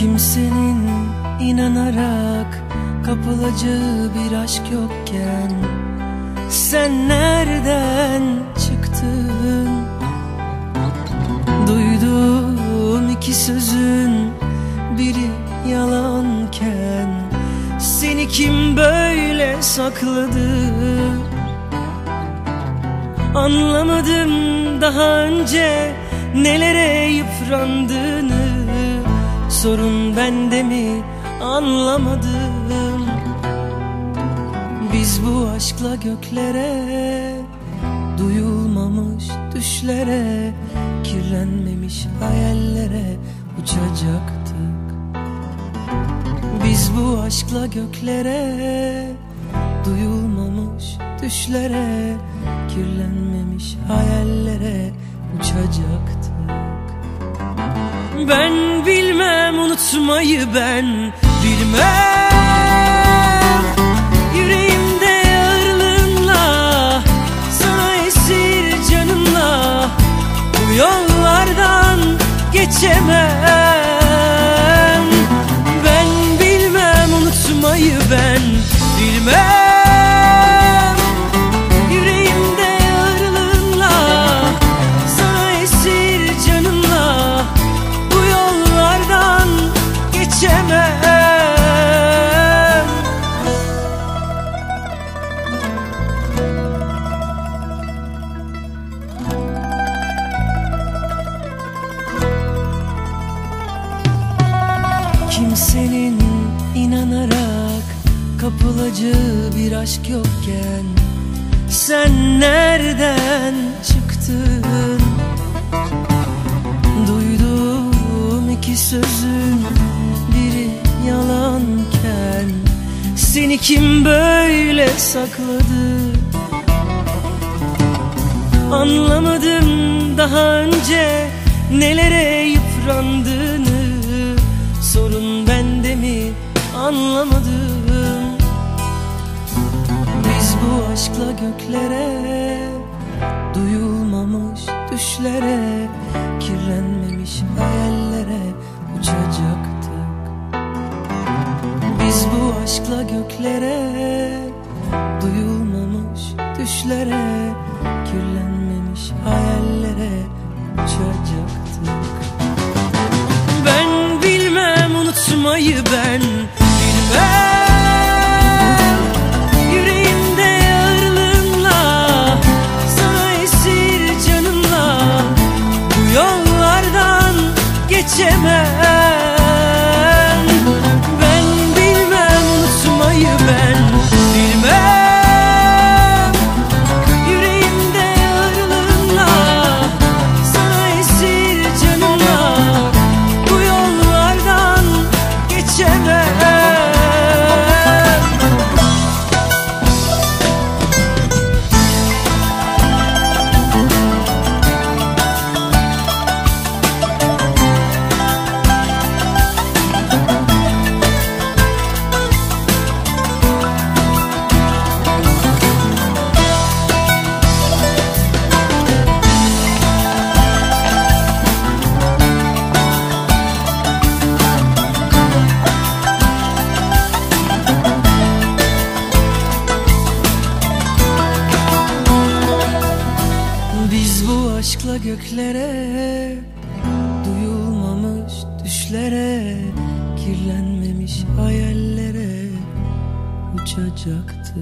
Kimsenin inanarak kapılacağı bir aşk yokken Sen nereden çıktın? Duyduğum iki sözün biri yalanken Seni kim böyle sakladı? Anlamadım daha önce nelere yıprandığını Sorun bende mi anlamadım. Biz bu aşkla göklere Duyulmamış düşlere Kirlenmemiş hayallere uçacaktık. Biz bu aşkla göklere Duyulmamış düşlere Kirlenmemiş hayallere uçacaktık. Ben bilmem unutmayı ben bilmem. Yüreğimde ağırlığınla Sana esir canınla Bu yollardan geçemem Kimsenin inanarak kapılacağı bir aşk yokken Sen nereden çıktın? Duyduğum iki sözün biri yalanken Seni kim böyle sakladı? Anlamadım daha önce nelere yıprandığını anlamadım. Biz bu aşkla göklere Duyulmamış düşlere Kirlenmemiş hayallere uçacaktık. Biz bu aşkla göklere Duyulmamış düşlere geçemem göklere Duyulmamış düşlere Kirlenmemiş hayallere Uçacaktık